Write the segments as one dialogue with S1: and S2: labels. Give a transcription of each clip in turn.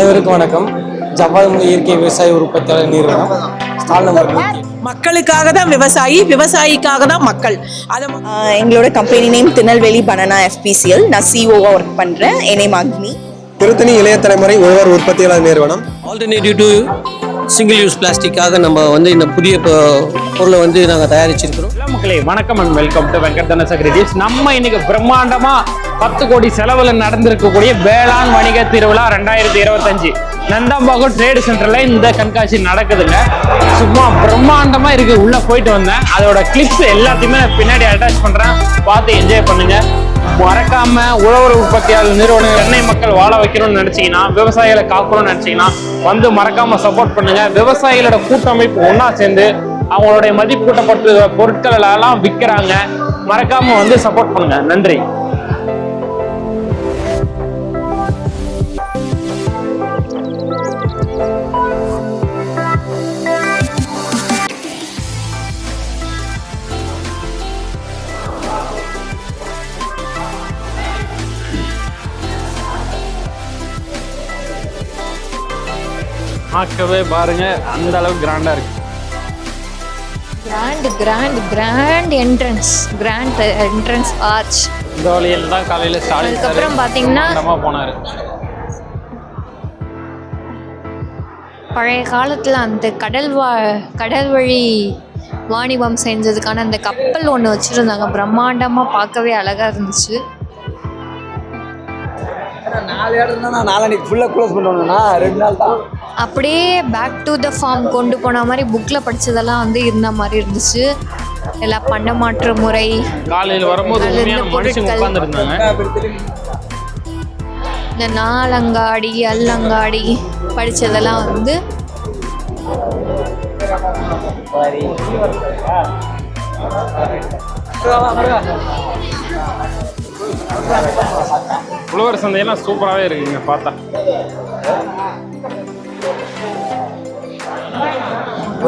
S1: அனைவருக்கும் வணக்கம். ஜவ்வாது இயற்கை விவசாய உற்பத்தியாளர் நிறுவனம் ஸ்டால் நம்பர்
S2: மக்களுக்காக தான் விவசாயி விவசாயிக்காக தான் மக்கள். அதை
S3: எங்களோட company name Tirunelveli banana FPCL நான் சிஓவாக ஒர்க் பண்ணுறேன் என் நேம் அக்னி
S4: திருத்தணி இளைய தலைமுறை உழவர் உற்பத்தியாளர் நிறுவனம்.
S5: ஆல்டர்னேட்டிவ் டு சிங்கிள் யூஸ் பிளாஸ்டிக்காக நம்ம வந்து இந்த புதிய பொ- பொருளை வந்து நாங்கள் தயாரிச்சிருக்கிறோம்.
S6: மக்களே வணக்கம் அண்ட் வெல்கம் டு வெங்கட் தனச நம்ம இன்னைக்கு பிரம்மாண்டமாக பத்து கோடி செலவில் நடந்திருக்கக்கூடிய வேளாண் வணிக திருவிழா ரெண்டாயிரத்தி இருபத்தஞ்சு. நந்தம்பாக்கம் ட்ரேடு சென்டர்ல இந்த கண்காட்சி நடக்குதுங்க. சும்மா பிரம்மாண்டமா இருக்கு. உள்ள போயிட்டு வந்தேன். அதோட கிளிப்ஸ் எல்லாத்தையுமே பின்னாடி அட்டாச் பண்றேன். பார்த்து என்ஜாய் பண்ணுங்க. மறக்காம உழவர் உற்பத்தியாளர் நிறுவனம் சென்னை மக்கள் வாழ வைக்கணும்னு நினைச்சீங்கன்னா விவசாயிகளை காக்கணும்னு நினைச்சீங்கன்னா வந்து மறக்காம சப்போர்ட் பண்ணுங்க. விவசாயிகளோட கூட்டமைப்பு ஒன்னா சேர்ந்து அவங்களுடைய மதிப்பு கூட்டப்பட்ட பொருட்கள் எல்லாம் விற்கிறாங்க. மறக்காம வந்து சப்போர்ட் பண்ணுங்க. நன்றி. பார்க்கவே பாருங்க அந்த அளவுக்கு கிராண்டா இருக்கு.
S7: Grand grand grand entrance grand entrance arch
S6: இந்த வழியில் தான் காலையில ஸ்டாலின் சார்
S7: அதுக்கப்புறம் பார்த்தீங்கன்னா
S6: பிரம்மாண்டமா போனாரு.
S7: பழைய காலத்தில் அந்த கடல் வா கடல் வழி வாணிபம் செஞ்சதுக்கான அந்த கப்பல் ஒன்று வச்சுருந்தாங்க. பிரம்மாண்டமாக பார்க்கவே அழகாக இருந்துச்சு.
S1: நாலு இடம் தான் நான் நாளானிக்கு ஃபுல்லாக க்ளோஸ் பண்ணணும்னா ரெண்டு நாள் தான்.
S7: அப்படியே பேக் டு த ஃபார்ம் கொண்டு போன மாதிரி புக்கில் படித்ததெல்லாம் வந்து இருந்த மாதிரி இருந்துச்சு. எல்லாம் பண்டமாற்று முறை.
S6: காலையில் வரும்போது
S7: இந்த நாலங்காடி அல்லங்காடி படித்ததெல்லாம் வந்து
S6: உழவர் சந்தையெல்லாம் சூப்பராகவே இருக்குங்க பார்த்தா.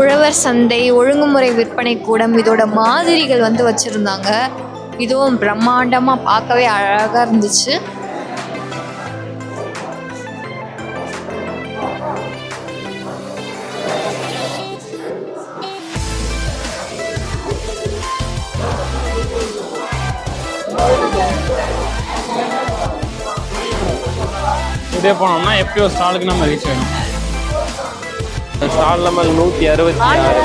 S7: உழவர் சந்தை ஒழுங்குமுறை விற்பனை கூடம் இதோட மாதிரிகள் வந்து வச்சுருந்தாங்க. இதுவும் பிரம்மாண்டமாக பார்க்கவே அழகாக இருந்துச்சு.
S6: இதே போனோம்னா எப்பயோ ஸ்டாலுக்கு நம்ம ரீச் ஆகணும் ஸ்டால் நம்பர் நூற்றி அறுபத்தி ஆறு.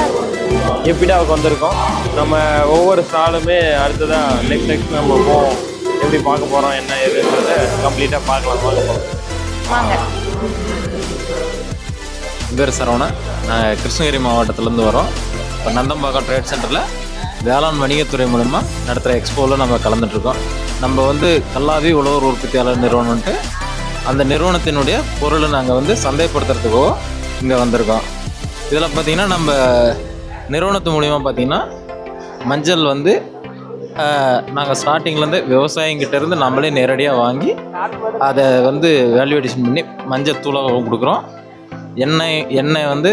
S6: எப்பிடாவுக்கு வந்திருக்கோம்? நம்ம ஒவ்வொரு ஸ்டாலுமே அடுத்ததாக நெக்ஸ்ட் நெக்ஸ்ட் நம்ம போவோம். எப்படி பார்க்க போகிறோம் என்ன ஏதுன்றத கம்ப்ளீட்டாக பார்க்கலாம். பார்க்க போகிறோம்
S8: பேர் சரவணன் நாங்கள் கிருஷ்ணகிரி மாவட்டத்துலேருந்து வரோம். இப்போ நந்தம்பாக்கம் ட்ரேட் சென்டரில் வேளாண் வணிகத்துறை மூலமா நடத்துகிற எக்ஸ்போவில் நம்ம கலந்துட்ருக்கோம் நம்ம வந்து கல்லாவி உழவர் உற்பத்தியாளர் நிறுவனம்ன்ட்டு அந்த நிறுவனத்தினுடைய பொருளை நாங்கள் வந்து சந்தைப்படுத்துறதுக்கோ இங்கே வந்திருக்கோம். இதில் பார்த்தீங்கன்னா நம்ம நிறுவனத்து மூலிமா பார்த்தீங்கன்னா மஞ்சள் வந்து நாங்கள் ஸ்டார்டிங்லேருந்து விவசாயிங்கிட்ட இருந்து நம்மளே நேரடியாக வாங்கி அதை வந்து வேல்யூவேஷன் பண்ணி மஞ்சள் தூளாக கொடுக்குறோம். எண்ணெய் எண்ணெய் வந்து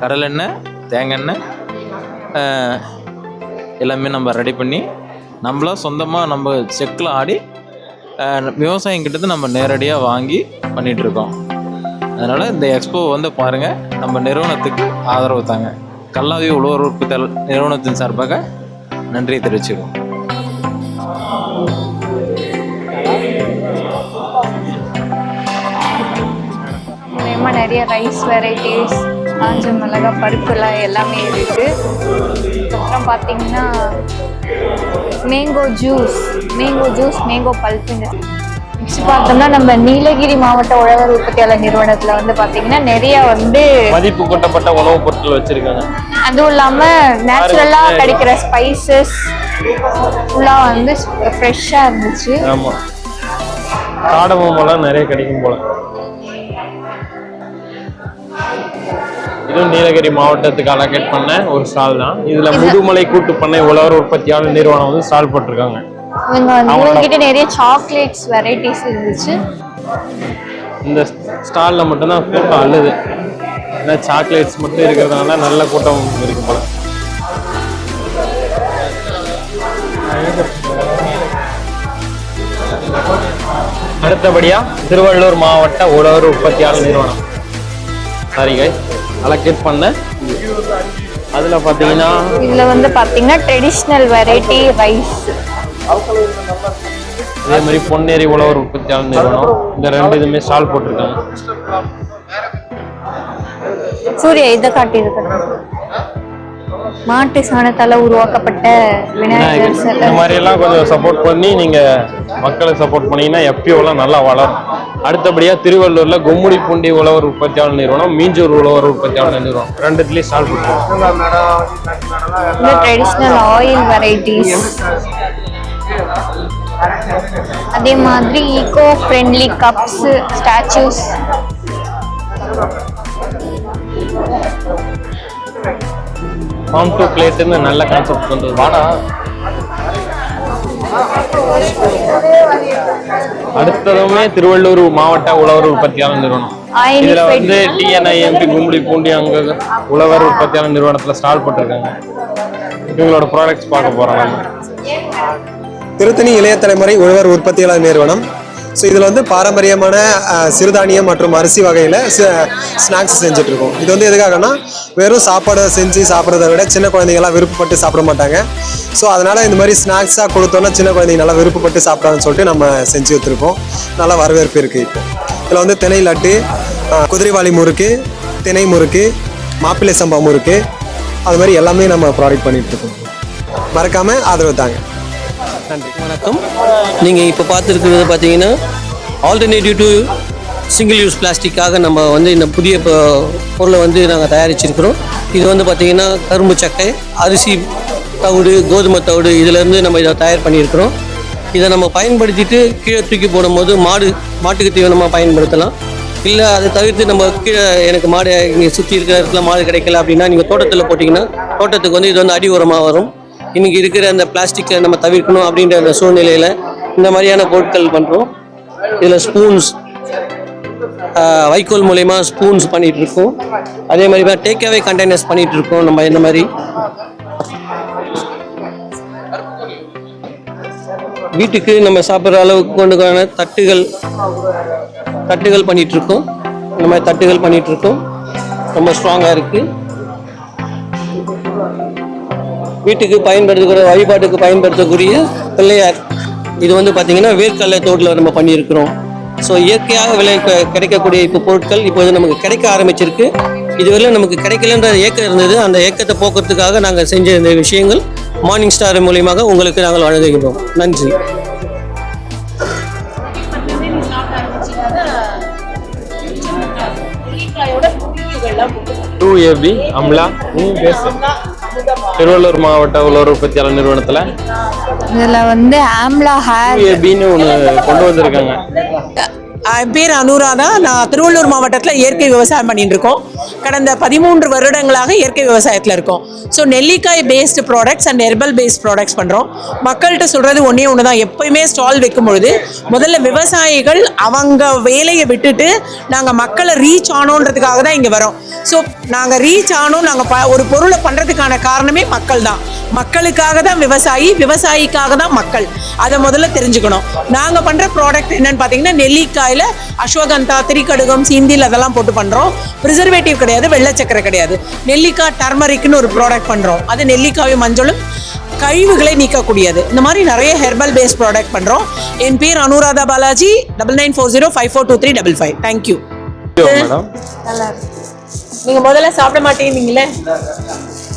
S8: கடலெண்ணெய் தேங்காய் எண்ணெய் எல்லாமே நம்ம ரெடி பண்ணி நம்மளா சொந்தமாக நம்ம செக்கில் ஆடி விவசாயிங்கிட்டேருந்து நம்ம நேரடியாக வாங்கி பண்ணிகிட்ருக்கோம் அதனால் இந்த எக்ஸ்போ வந்து பாருங்கள் நம்ம நிறுவனத்துக்கு ஆதரவு தாங்க. கல்லாவி உழவர் உற்பத்தி நிறுவனத்தின் சார்பாக நன்றியை தெரிவிச்சுக்கிறோம்.
S7: மூலயமா நிறைய ரைஸ் வெரைட்டிஸ் காஞ்ச மிளகா பருப்புலாம் எல்லாமே இருக்குது அப்புறம் பார்த்தீங்கன்னா mango juice mango juice mango பல்ப்புன்னு next பார்த்தோம்னா நம்ம நீலகிரி மாவட்ட உழவர் உற்பத்தியாளர் நிறுவனத்தில் வந்து பார்த்தீங்கன்னா நிறைய வந்து
S6: மதிப்பு கூட்டப்பட்ட உணவுப் பொருட்கள் வச்சுருக்காங்க.
S7: அதுவும் இல்லாமல் நேச்சுரலாக கிடைக்கிற ஸ்பைசஸ் ஃபுல்லாக வந்து ஃப்ரெஷ்ஷாக இருந்துச்சு.
S6: ஆமாம் காடமெல்லாம் நிறைய கிடைக்கும் போல. இதுவும் நீலகிரி மாவட்டத்துக்கு அலோகேட் பண்ண ஒரு ஸ்டால் தான். இதுல முதுமலை கூட்டு பண்ணை உழவர் உற்பத்தியாளர் நிறுவனம் வந்து ஸ்டால் போட்டிருக்காங்க.
S7: இவங்க வந்து இவங்ககிட்ட நிறைய சாக்லேட்ஸ் வெரைட்டிஸ் இருந்துச்சு.
S6: இந்த ஸ்டால்ல மட்டும்தான் கூட்டம் அள்ளுது. ஏன்னா சாக்லேட்ஸ் மட்டும் இருக்கிறதுனால நல்ல கூட்டம் இருக்கு போல. அடுத்தபடியா திருவள்ளூர் மாவட்ட உழவர் உற்பத்தியாளர் நிறுவனம். சாரி கை நல்லா கிளிக் பண்ணேன் அதுல பாத்தீங்கன்னா
S7: இதுல வந்து பாத்தீங்கன்னா ட்ரெடிஷ்னல் வெரைட்டி ரைஸ்
S6: அதே மாதிரி பொன்னேரி உழவர் உற்பத்தியாளர் நிறுவனம். இந்த ரெண்டு இதுமே ஸ்டால் போட்டிருக்காங்க.
S7: சூர்யா இதை காட்டியிருக்கேன் மாட்டு சாணத்தால உருவாக்கப்பட்ட விநாயகர்
S6: இந்த மாதிரி எல்லாம் கொஞ்சம் சப்போர்ட் பண்ணி நீங்க மக்களுக்கு சப்போர்ட் பண்ணீங்கன்னா எல்லாம் நல்லா வளரும். அடுத்தபடியா திருவள்ளூர்ல கும்முடி பூண்டி உழவர் உற்பத்தியாளர் நிறுவனம் மீஞ்சூர் உழவர் உற்பத்தியாளர் நிறுவனம். ரெண்டுத்துலயும் ஸ்டால்
S7: இந்த ட்ரெடிஷ்னல் ஆயில் வெரைட்டிஸ் அதே மாதிரி eco friendly cups statues
S6: farm to பிளேட்னு நல்ல கான்செப்ட் கொண்டு வாடா அடுத்ததுமே திருவள்ளூர் மாவட்ட உழவர் உற்பத்தியாளர் நிறுவனம். இதுல. வந்து டிஎன்ஐஎம்பி கும்படி பூண்டி அங்க உழவர் உற்பத்தியாளர் நிறுவனத்துல ஸ்டால் போட்டிருக்காங்க. இவங்களோட ப்ராடக்ட்ஸ் பார்க்க போறோம் நம்ம
S4: திருத்தணி இளைய தலைமுறை உழவர் உற்பத்தியாளர் நிறுவனம். ஸோ இதில் வந்து பாரம்பரியமான சிறுதானியம் மற்றும் அரிசி வகையில் ஸ்நாக்ஸ் செஞ்சுட்ருக்கோம். இது வந்து எதுக்காகனா வெறும் சாப்பாடை செஞ்சு சாப்பிட்றத விட சின்ன குழந்தைங்களாம் விருப்பப்பட்டு சாப்பிட மாட்டாங்க. ஸோ அதனால் இந்த மாதிரி ஸ்நாக்ஸாக கொடுத்தோன்னா சின்ன குழந்தைங்க நல்லா விருப்பப்பட்டு சாப்பிட்றான்னு சொல்லிட்டு நம்ம செஞ்சு வச்சுருக்கோம். நல்லா வரவேற்பு இருக்குது இப்போ. இதில் வந்து திணை லட்டு குதிரைவாளி முறுக்கு தினை முறுக்கு மாப்பிள்ளை சம்பா முறுக்கு அது மாதிரி எல்லாமே நம்ம ப்ராடக்ட் பண்ணிகிட்ருக்கோம் மறக்காமல் ஆதரவு தாங்க. நன்றி.
S5: வணக்கம். நீங்கள் இப்போ பார்த்துருக்கிறது பார்த்தீங்கன்னா ஆல்டர்னேட்டிவ் டு சிங்கிள் யூஸ் பிளாஸ்டிக்காக நம்ம வந்து இந்த புதிய பொ- பொருளை வந்து நாங்கள் தயாரிச்சிருக்கிறோம். இது வந்து பார்த்தீங்கன்னா கரும்பு சக்கை அரிசி தவிடு கோதுமை தவிடு இதிலேருந்து நம்ம இதை தயார் பண்ணியிருக்கிறோம். இதை நம்ம பயன்படுத்திட்டு கீழே தூக்கி போடும்போது மாடு மாட்டுக்கு தீவனமாக பயன்படுத்தலாம். இல்லை அதை தவிர்த்து நம்ம கீழே எனக்கு மாடு இங்கே சுற்றி இருக்கிற இடத்துல மாடு கிடைக்கல அப்படின்னா நீங்கள் தோட்டத்தில் போட்டிங்கன்னா தோட்டத்துக்கு வந்து இது வந்து அடி உரமாக வரும். இன்னைக்கு இருக்கிற அந்த பிளாஸ்டிக்கை நம்ம தவிர்க்கணும் அப்படின்ற அந்த சூழ்நிலையில் இந்த மாதிரியான பொருட்கள் பண்ணுறோம் இதில் ஸ்பூன்ஸ் வைக்கோல் மூலயமா ஸ்பூன்ஸ் பண்ணிட்டு இருக்கோம். அதே மாதிரி டேக் அவே கண்டெய்னர்ஸ் பண்ணிட்டு இருக்கோம் நம்ம இந்த மாதிரி. வீட்டுக்கு நம்ம சாப்பிட்ற அளவுக்கு கொண்டுக்கான தட்டுகள் தட்டுகள் பண்ணிட்டு இருக்கோம். இந்த மாதிரி தட்டுகள் பண்ணிட்டு இருக்கோம். ரொம்ப ஸ்ட்ராங்காக இருக்குது வீட்டுக்கு பயன்படுத்தக்கூடிய வழிபாட்டுக்கு பயன்படுத்தக்கூடிய பிள்ளையார். இது வந்து பார்த்தீங்கன்னா வேர்க்கடலை தோட்டில் நம்ம பண்ணியிருக்கிறோம். ஸோ இயற்கையாக விளை க- கிடைக்கக்கூடிய இப்போ பொருட்கள் இப்போது நமக்கு கிடைக்க ஆரம்பிச்சிருக்கு. இதுவரையிலும் நமக்கு கிடைக்கலன்ற ஏக்கம் இருந்தது. அந்த ஏக்கத்தை போக்குறதுக்காக நாங்கள் செஞ்ச இந்த விஷயங்கள் மார்னிங் ஸ்டார் மூலியமாக உங்களுக்கு நாங்கள் வழங்குகின்றோம். நன்றி.
S6: டூ ஏபி அம்லா நீ பேசு திருவள்ளூர் மாவட்ட உழவர் உற்பத்தியாளர் நிறுவனத்துல
S7: இதுல வந்து ஆம்லா ஹேர்.
S6: ஏபின்னு ஒன்று கொண்டு வந்திருக்காங்க.
S2: என் பேர் அனுராதா. நான் திருவள்ளூர் மாவட்டத்தில் இயற்கை விவசாயம் பண்ணிட்டு இருக்கோம். கடந்த பதிமூன்று வருடங்களாக இயற்கை விவசாயத்தில் இருக்கோம். ஸோ நெல்லிக்காய் based products and herbal based products பண்ணுறோம் மக்கள்கிட்ட சொல்கிறது ஒன்றே ஒன்று தான் எப்பயுமே ஸ்டால் வைக்கும் பொழுது முதல்ல விவசாயிகள் அவங்க வேலையை விட்டுட்டு நாங்கள் மக்களை ரீச் ஆனோன்றதுக்காக தான் இங்கே வரோம். ஸோ நாங்கள் ரீச் ஆனோம். நாங்கள் ப ஒரு பொருளை பண்ணுறதுக்கான காரணமே மக்கள் தான். மக்களுக்காக தான் விவசாயி விவசாயிக்காக தான் மக்கள். அதை முதல்ல தெரிஞ்சுக்கணும். நாங்கள் பண்ணுற ப்ராடக்ட் என்னன்னு பார்த்தீங்கன்னா நெல்லிக்காயில் அஸ்வகந்தா திரிகடுகம் சீந்தில் அதெல்லாம் போட்டு பண்ணுறோம் ப்ரிசர்வேட்டிவ் கிடையாது வெள்ளை சக்கரை கிடையாது. நெல்லிக்காய் டர்மரிக்னு ஒரு ப்ராடக்ட் பண்ணுறோம் அது நெல்லிக்காயும் மஞ்சளும் கழிவுகளை நீக்கக்கூடியது. இந்த மாதிரி நிறைய ஹெர்பல் பேஸ்ட் ப்ராடக்ட் பண்ணுறோம் என் பேர் Anuradha Balaji. Double nine four zero five four two three double five thank you
S6: madam.
S2: நீங்கள் முதல்ல சாப்பிட மாட்டேங்கிறீங்களே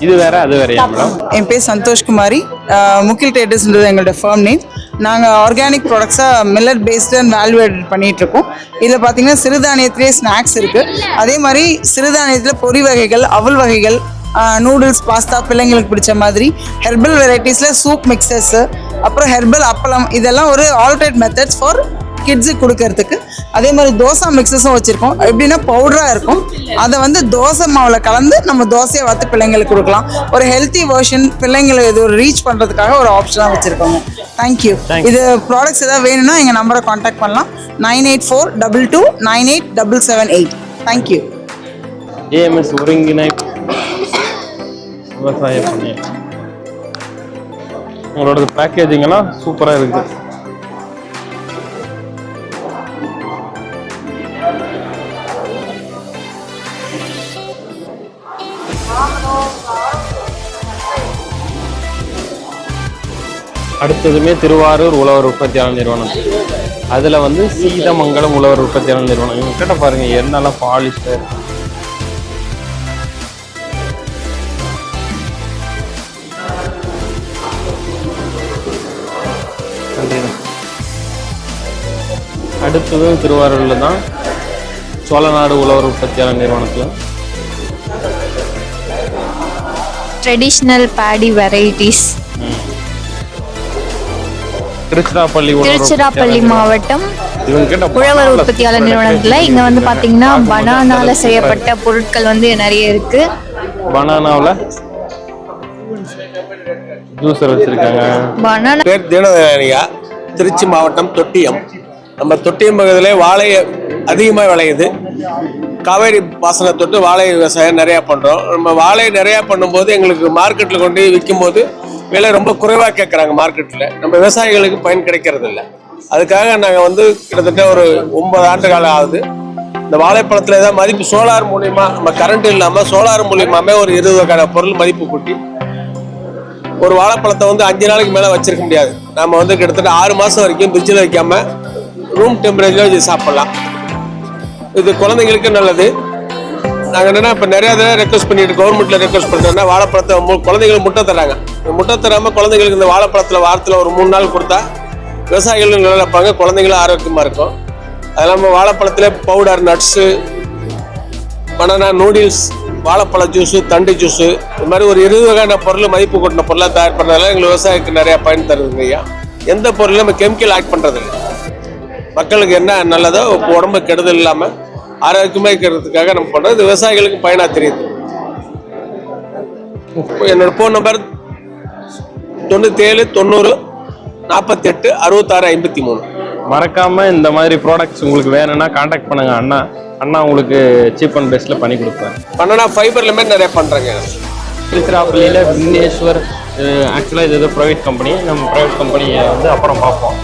S6: இது வேற அது மேடம்?
S9: என் பேர் சந்தோஷ் குமாரி அஹ், முகில் ட்ரேடர்ஸ்ன்றது எங்களோட ஃபர்ம் நேம் நாங்கள் ஆர்கானிக் ப்ராடக்ட்ஸாக மில்லட் பேஸ்டு அண்ட் வேல்யூட் பண்ணிட்டு இருக்கோம் இதில் பார்த்தீங்கன்னா சிறுதானியத்திலே ஸ்நாக்ஸ் இருக்குது அதே மாதிரி சிறுதானியத்தில் பொரி வகைகள் அவல் வகைகள் நூடுல்ஸ் பாஸ்தா பிள்ளைங்களுக்கு பிடிச்ச மாதிரி ஹெர்பல் வெரைட்டிஸில் சூப் மிக்சர்ஸு அப்புறம் ஹெர்பல் அப்பளம் இதெல்லாம் ஒரு ஆல்டர்னேட் மெத்தட்ஸ் ஃபார் கிட்ஸுக்கு கொடுக்கறதுக்கு. அதே மாதிரி தோசை மிக்சஸும் வச்சுருக்கோம். எப்படின்னா பவுடராக இருக்கும். அதை வந்து தோசை மாவில் கலந்து நம்ம தோசையை வத்து பிள்ளைங்களுக்கு கொடுக்கலாம். ஒரு ஹெல்த்தி வெர்ஷன் பிள்ளைங்களை இது ஒரு ரீச் பண்ணுறதுக்காக ஒரு ஆப்ஷனாக வச்சுருக்கோங்க. தேங்க்யூ இது ப்ராடக்ட்ஸ் ஏதாவது வேணும்னா எங்கள் நம்பரை காண்டாக்ட் பண்ணலாம். Nine eight four double two nine eight double seven eight thank you
S6: AMS ஒருங்கிணை விவசாய பண்ணி உங்களோட பேக்கேஜிங் எல்லாம் சூப்பராக இருக்குது அடுத்ததுமே திருவாரூர் உழவர் உற்பத்தியாளர் நிறுவனம். அதில் வந்து சீதமங்கலம் உழவர் உற்பத்தியாளர் நிறுவனம். இவங்க கிட்ட பாருங்க என்னெல்லாம் பாலிஸ்டர் அடுத்ததும் திருவாரூரில் தான் சோழநாடு உழவர் உற்பத்தியாளர் நிறுவனத்தில்.
S7: Traditional paddy varieties
S6: Tiruchirappalli
S7: Tiruchirappalli மாவட்டம் உழவர் உற்பத்தியாளர் நிறுவனத்துல இங்க வந்து பாத்தீங்கன்னா பனானால செய்யப்பட்ட பொருட்கள் வந்து நிறைய இருக்கு.
S6: பனானாவில் ஜூஸர் வச்சிருக்காங்க.
S7: பனானா
S10: பேர் தீனதயானியா திருச்சி மாவட்டம் தொட்டியம். நம்ம தொட்டியம் பகுதியில் வாழை அதிகமாக விளையுது. காவேரி பாசன தொட்டு வாழை விவசாயம் நிறையா பண்ணுறோம் நம்ம வாழை நிறையா பண்ணும்போது எங்களுக்கு மார்க்கெட்டில் கொண்டு போய் விற்கும்போது விலை ரொம்ப குறைவாக கேட்குறாங்க மார்க்கெட்டில் நம்ம விவசாயிகளுக்கு பயன் கிடைக்கிறது இல்லை. அதுக்காக நாங்கள் வந்து கிட்டத்தட்ட ஒரு ஒன்பது ஆண்டு காலம் ஆகுது. இந்த வாழைப்பழத்தில் ஏதாவது மதிப்பு சோலார் மூலியமா நம்ம கரண்ட் இல்லாமல் சோலார் மூலியமாகவே ஒரு இருபது வகையான பொருள் மதிப்பு கூட்டி ஒரு வாழைப்பழத்தை வந்து அஞ்சு நாளைக்கு மேலே வச்சிருக்க முடியாது. நம்ம வந்து கிட்டத்தட்ட ஆறு மாதம் வரைக்கும் ஃப்ரிட்ஜில் வைக்காமல் ரூம் டெம்பரேச்சரில் வச்சு சாப்பிட்லாம். இது குழந்தைங்களுக்கு நல்லது. நாங்கள் என்னென்னா இப்போ நிறையா தடவை ரெக்வஸ்ட் பண்ணிட்டு கவர்மெண்ட்டில் ரெக்வஸ்ட் பண்ணுறோம்னா வாழைப்பழத்தை மு- குழந்தைங்களுக்கு முட்டை தராங்க முட்டை தராமல் குழந்தைங்களுக்கு இந்த வாழைப்பழத்தில் வாரத்தில் ஒரு மூணு நாள் கொடுத்தா விவசாயிகளும் நல்லா இருப்பாங்க. குழந்தைங்களும் ஆரோக்கியமாக இருக்கும். அது இல்லாமல் வாழைப்பழத்தில் பவுடர் நட்ஸு பனானா நூடுல்ஸ் வாழைப்பழ ஜூஸு தண்டு ஜூஸு இது மாதிரி ஒரு இருபது வகையான பொருள் மதிப்பு கூட்டின பொருளாக தயார் பண்ணுறதுனால எங்களுக்கு விவசாயிக்கு நிறையா பயன் தருதுங்க ஐயா. எந்த பொருளும் நம்ம கெமிக்கல் ஆட் பண்ணுறதில்ல மக்களுக்கு என்ன நல்லதோ உடம்பு கெடுதல் இல்லாமல் ஆரோக்கியமாக இருக்கிறதுக்காக நம்ம பண்ணுறது இது விவசாயிகளுக்கு பயனாக தெரியுது. என்னோட ஃபோன் நம்பர் தொண்ணூற்றேழு தொண்ணூறு நாற்பத்தெட்டு அறுபத்தாறு ஐம்பத்தி மூணு
S6: மறக்காம இந்த மாதிரி ப்ராடக்ட்ஸ் உங்களுக்கு வேணும்னா காண்டாக்ட் பண்ணுங்க. அண்ணா அண்ணா உங்களுக்கு சீப் அண்ட் பெஸ்ட்ல பண்ணி கொடுப்பாரு
S10: பண்ணனா ஃபைபர்ல மாதிரி நிறைய பண்ணுறேங்க
S6: திருச்சிராப்பள்ளியில் விக்னேஸ்வர் ஆக்சுவலாக இது ப்ரைவேட் கம்பெனி நம்ம ப்ரைவேட் கம்பெனியை வந்து அப்புறம் பார்ப்போம்.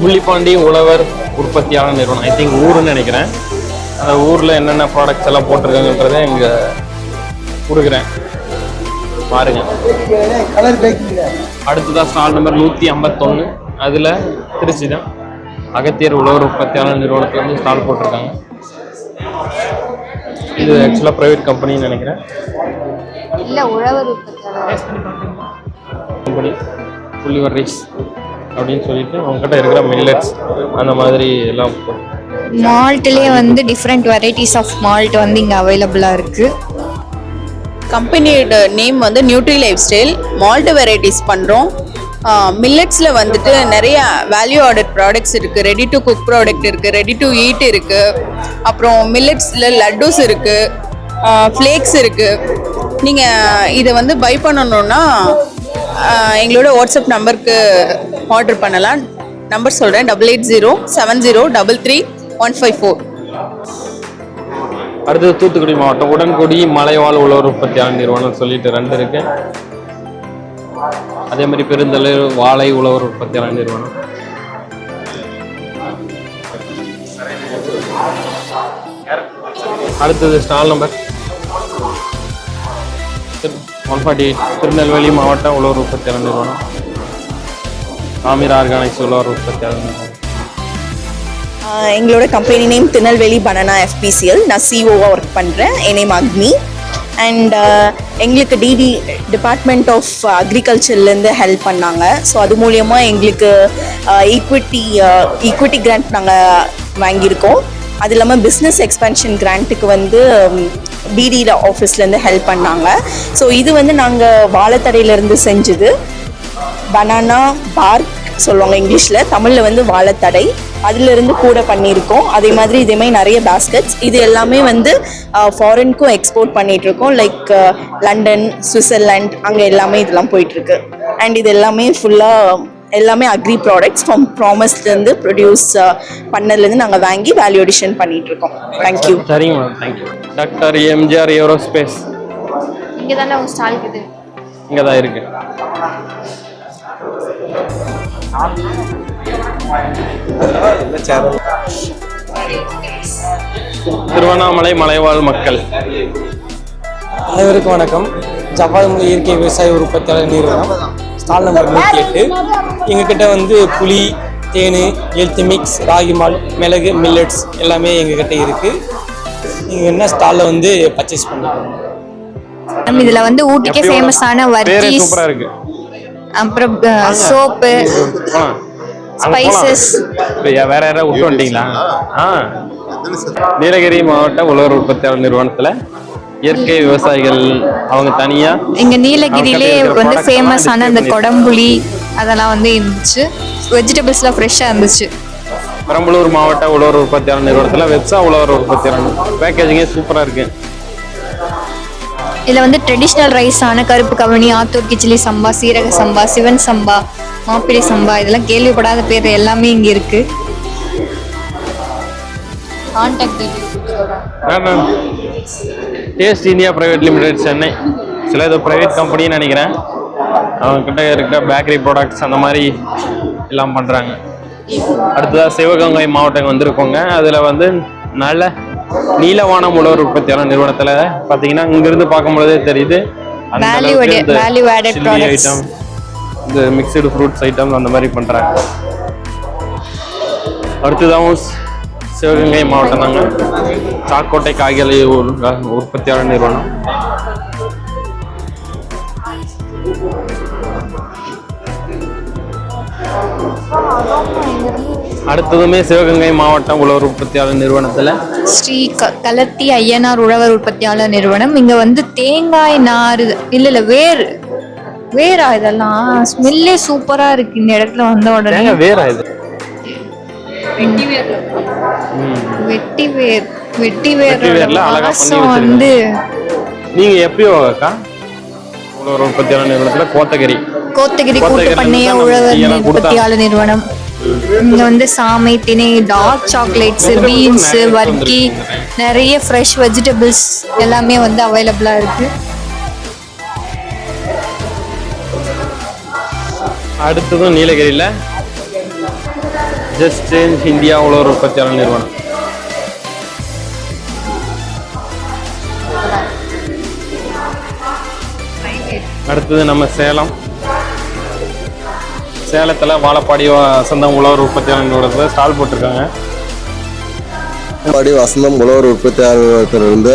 S6: முள்ளிப்பாண்டி உழவர் உற்பத்தியாளர் நிறுவனம். ஐ திங்க் ஊருன்னு நினைக்கிறேன். அந்த ஊரில் என்னென்ன ப்ராடக்ட்ஸ் எல்லாம் போட்டிருக்காங்கன்றதை இங்கே கொடுக்குறேன். பாருங்க. அடுத்ததா ஸ்டால் நம்பர் நூற்றி ஐம்பத்தொன்று அதில் திருச்சி தான் அகத்தியர் உழவர் உற்பத்தியாளர் நிறுவனத்தில் வந்து ஸ்டால் போட்டிருக்காங்க. இது ஆக்சுவலாக ப்ரைவேட் கம்பெனின்னு நினைக்கிறேன்.
S7: இல்ல உழவர்
S6: கம்பெனி புள்ளிவர் ரைஸ் அப்படின்னு சொல்லிட்டு அவங்ககிட்ட இருக்கிற மில்லட்ஸ் அந்த மாதிரி எல்லாம்
S7: மால்ட்லயே வந்து டிஃப்ரெண்ட் வெரைட்டிஸ் ஆஃப் மால்ட் வந்து இங்க அவைலபிளா இருக்கு.
S3: கம்பெனியோட நேம் வந்து nutri life style malt varieties பண்ணுறோம் மில்லட்ஸில் வந்துட்டு நிறைய வேல்யூ ஆர்டர் ப்ராடக்ட்ஸ் இருக்குது ரெடி டு குக் ப்ராடக்ட் இருக்குது ரெடி டு ஈட் இருக்குது அப்புறம் மில்லட்ஸில் லட்டூஸ் இருக்குது ஃப்ளேக்ஸ் இருக்குது நீங்கள் இதை வந்து பை பண்ணணுன்னா எங்களோட வாட்ஸ்அப் நம்பருக்கு ஆர்டர் பண்ணலாம். நம்பர் சொல்கிறேன் double eight zero seven zero double three one five four
S6: அடுத்தது தூத்துக்குடி மாவட்டம் உடன்குடி மலைவாழ் உழவர் உற்பத்தியாளர் நிறுவனம் சொல்லிட்டு ரெண்டு இருக்கு. அதே மாதிரி பெருந்தலைவர் வாழை உழவர் உற்பத்தியாளர் நிறுவனம். அடுத்தது stall number. One forty eight Tirunelveli மாவட்ட உழவர் உற்பத்தியாளர் நிறுவனம். ஆமிர் ஆர்கானிக் சோலார் உற்பத்தியாளர்
S3: எங்களோட company name Tirunelveli banana FPCL நான் சிஓவாக ஒர்க் பண்ணுறேன் என் நேம் அக்னி. அண்ட் எங்களுக்கு டிடி டிபார்ட்மெண்ட் ஆஃப் அக்ரிகல்ச்சர்லேருந்து ஹெல்ப் பண்ணாங்க. ஸோ அது மூலியமாக எங்களுக்கு ஈக்விட்டி ஈக்விட்டி கிராண்ட் நாங்கள் வாங்கியிருக்கோம். அது இல்லாமல் பிஸ்னஸ் எக்ஸ்பென்ஷன் கிராண்ட்டுக்கு வந்து டிடியில் ஆஃபீஸ்லேருந்து ஹெல்ப் பண்ணாங்க. ஸோ இது வந்து நாங்கள் வாழைத்தடையிலேருந்து செஞ்சது. பனானா பார்க் சொல்லுவாங்க இங்கிலீஷில். தமிழில் வந்து வாழைத்தடை. அதிலிருந்து கூட பண்ணியிருக்கோம். அதே மாதிரி இதே மாதிரி நிறைய பேஸ்கெட்ஸ் இது எல்லாமே வந்து ஃபாரின்க்கும் எக்ஸ்போர்ட் பண்ணிட்டு இருக்கோம் லைக் லண்டன் சுவிட்சர்லாண்ட் அங்கே எல்லாமே இதெல்லாம் போயிட்டுருக்கு. அண்ட் இது எல்லாமே ஃபுல்லாக எல்லாமே அக்ரி ப்ராடக்ட்ஸ் ஃப்ரம் ப்ராமஸ்லேருந்து ப்ரொடியூஸ் பண்ணதுலேருந்து நாங்கள் வாங்கி வேல்யூ அடிஷன் பண்ணிட்டு இருக்கோம் தேங்க்யூ
S6: சரிங்க madam thank you doctor MGR aerospace
S7: இங்க தானே உங்க ஸ்டால் இருக்குது
S6: இங்கே தான் இருக்கு. திருவண்ணாமலை மலைவாழ் மக்கள்.
S1: அனைவருக்கும் வணக்கம். ஜவ்வாது இயற்கை விவசாய உற்பத்தியாளர் நிறுவனம் ஸ்டால் நம்பர் நூற்றி எட்டு. எங்ககிட்ட வந்து புளி தேன் எழுத்து மிக்ஸ் ராகி மால் மிளகு மில்லட்ஸ் எல்லாமே எங்ககிட்ட இருக்குது நீங்கள் என்ன ஸ்டாலில் வந்து பர்ச்சேஸ்
S7: பண்ணலாம்? இதுல வந்து ஊட்டிக்கே வர்க்கீஸ்
S6: சூப்பரா இருக்கு.
S7: அப்புறம் சோப்பு
S6: யா- வேற யாராவது விட்டு வந்துட்டீங்களா? நீலகிரி மாவட்ட உழவர் உற்பத்தியாளர் நிறுவனத்துல இயற்கை விவசாயிகள் அவங்க தனியா
S7: இங்க நீலகிரியிலே வந்து
S6: எல்லாம்
S7: ஃபேமஸான அந்த கொடம்புளி அதெல்லாம் வந்து இருந்துச்சு. வெஜிடபிள்ஸ்லாம் ஃப்ரெஷ்ஷாக இருந்துச்சு.
S6: பெரம்பலூர் மாவட்ட உழவர் உற்பத்தியாளர் நிறுவனத்துல வெப்சா உழவர் உற்பத்தியாளர் பேக்கேஜிங்கே சூப்பரா இருக்கு.
S7: இதில் வந்து ட்ரெடிஷ்னல் ரைஸான கருப்பு கவனி ஆத்தூர் கிச்சிலி சம்பா சீரக சம்பா சிவன் சம்பா மாப்பிள்ளை சம்பா இதெல்லாம் கேள்விப்படாத பேர் எல்லாமே இங்கே இருக்கு. Contact
S6: taste India private limited Chennai. சில ஏதோ ப்ரைவேட் கம்பெனின்னு நினைக்கிறேன். அவங்க கிட்ட இருக்கிற பேக்கரி ப்ராடக்ட்ஸ் அந்த மாதிரி எல்லாம் பண்ணுறாங்க அடுத்ததாக சிவகங்கை மாவட்டம் வந்திருக்கோங்க. அதில் வந்து நல்ல நீலவானம் உழவர் உற்பத்தியாளர் நிறுவனத்தில் பார்த்தீங்கன்னா இங்கிருந்து தெரியுது.
S7: added
S6: chilli
S7: products.
S6: ஐட்டம் இந்த மிக்சடு ஃப்ரூட்ஸ் ஐட்டம் அந்த மாதிரி பண்ணுறாங்க அடுத்ததாகவும் சிவகங்கை மாவட்டம் தாங்க. சாக்கோட்டை காய்கறி உ- உற்பத்தியாளர் நிறுவனம். அடுத்ததுமே சிவகங்கை மாவட்டம் உழவர் உற்பத்தியாளர் நிறுவனத்தில்.
S7: ஸ்ரீ க கலத்தி ஐயனார் உழவர் உற்பத்தியாளர் நிறுவனம். இங்கே வந்து தேங்காய் நார் இல்லை இல்லை வேர் வேரா இதெல்லாம்? ஸ்மெல்லே சூப்பராக இருக்கு இந்த இடத்துல வந்த உடனே.
S6: வேற இது?
S7: வெட்டி வேர் வெட்டி வேர் வாசம் வந்து.
S6: நீங்க எப்பயோ அக்கா? உழவர் உற்பத்தியாளர் நிறுவனத்தில் கோத்தகிரி.
S7: கோத்தகிரி கூட்டு பண்ணைய உழவர் உற்பத்தியாளர் நிறுவனம். இங்க வந்து சாமை திணை டார்க் சாக்லேட்ஸ் பீன்ஸ் வர்க்கி நிறைய ஃப்ரெஷ் வெஜிடபிள்ஸ் எல்லாமே வந்து அவைலபிளா இருக்கு.
S6: அடுத்ததும் நீலகிரியில் ஜஸ்ட் சேஞ்ச் இந்தியா உழவர் உற்பத்தியாளர் நிறுவனம். அடுத்தது நம்ம சேலம். சேலத்தில் வாழப்பாடி வசந்தம் உழவர் உற்பத்தியாளர்களோட ஸ்டால் போட்டிருக்காங்க.
S11: வாழப்பாடி வசந்தம் உழவர் உற்பத்தியாளர்களிருந்து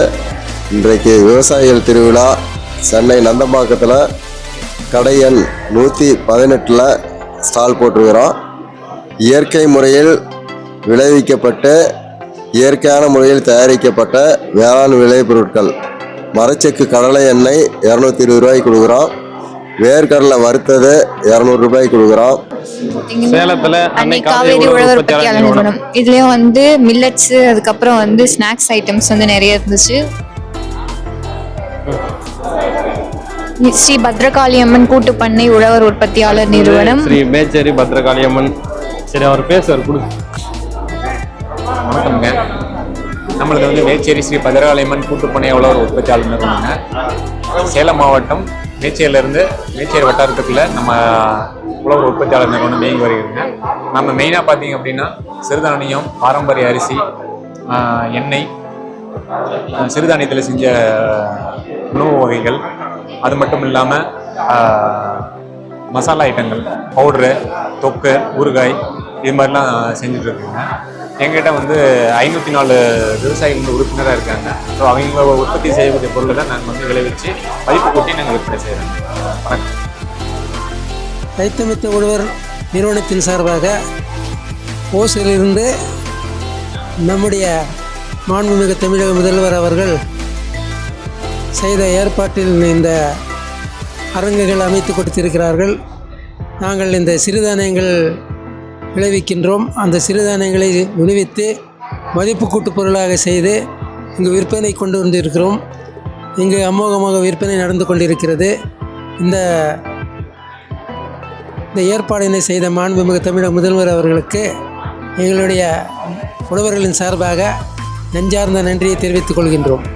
S11: இன்றைக்கு விவசாயிகள் திருவிழா சென்னை நந்தம்பாக்கத்தில் கடை எண் நூற்றி பதினெட்டில் ஸ்டால் போட்டிருக்கிறோம். இயற்கை முறையில் விளைவிக்கப்பட்டு இயற்கையான முறையில் தயாரிக்கப்பட்ட வேளாண் விளைபொருட்கள். மரச்செக்கு கடலை எண்ணெய் இரநூத்தி இருபது ரூபாய்க்கு கொடுக்குறோம். வேர்க்கடலை வறுத்தது இரநூறு ரூபாய்க்கு கொடுக்குறோம்.
S6: சேலத்தில்
S7: அன்னை காவேரி உழவர் உற்பத்தியாளர் நிறுவனம். இதுலயும் வந்து மில்லட்ஸ் அதுக்கப்புறம் வந்து ஸ்நாக்ஸ் ஐட்டம்ஸ் வந்து நிறைய இருந்துச்சு. ஸ்ரீ பத்ரகாளி அம்மன் கூட்டு பண்ணை உழவர் உற்பத்தியாளர் நிறுவனம்.
S6: ஸ்ரீ மேச்சேரி பத்ரகாளி அம்மன் சரி அவர் பேசுவார் கொடு.
S12: வணக்கம்ங்க. நம்மளது வந்து மேச்சேரி ஸ்ரீ பத்ரகாளியம்மன் கூட்டுப்பணி உழவர் உற்பத்தியாளர் நிறுவனங்க சேலம் மாவட்டம் மேச்சேரியிலேருந்து மேச்சேரி வட்டாரத்துக்குள்ளே நம்ம உழவு உற்பத்தியாளர் நிறுவனம் இயங்கி வருகிறதுங்க. நம்ம மெயினாக பார்த்தீங்க அப்படின்னா சிறுதானியம் பாரம்பரிய அரிசி எண்ணெய் சிறுதானியத்தில் செஞ்ச உணவு வகைகள் அது மட்டும் இல்லாமல் மசாலா ஐட்டங்கள் பவுட்ரு தொக்கு ஊறுகாய் இது மாதிரிலாம் செஞ்சுட்டுருக்குங்க எங்கிட்ட வந்து ஐநூற்றி நாலு விவசாயிகள் வந்து உறுப்பினராக இருக்காங்க. ஸோ அவங்க உற்பத்தி செய்யக்கூடிய பொருளை நாங்கள் வந்து விளைவிச்சு மதிப்பு கூட்டி நாங்கள் விற்பனை செய்கிறோம் வணக்கம்.
S13: ரைத்தமித்த ஒருவர் நிறுவனத்தின் சார்பாக ஓசிலிருந்து நம்முடைய மாண்புமிகு தமிழக முதல்வர் அவர்கள் செய்த ஏற்பாட்டில் இந்த அரங்குகள் அமைத்து கொடுத்திருக்கிறார்கள். நாங்கள் இந்த சிறுதானியங்கள் விளைவிக்கின்றோம். அந்த சிறுதானியங்களை விளைவித்து மதிப்பு கூட்டு பொருளாக செய்து இங்கு விற்பனை கொண்டு வந்திருக்கிறோம். இங்கு அமோகமாக விற்பனை நடந்து கொண்டிருக்கிறது. இந்த இந்த ஏற்பாடினை செய்த மாண்புமிகு தமிழக முதல்வர் அவர்களுக்கு எங்களுடைய உழவர்களின் சார்பாக நெஞ்சார்ந்த நன்றியை தெரிவித்துக் கொள்கின்றோம்.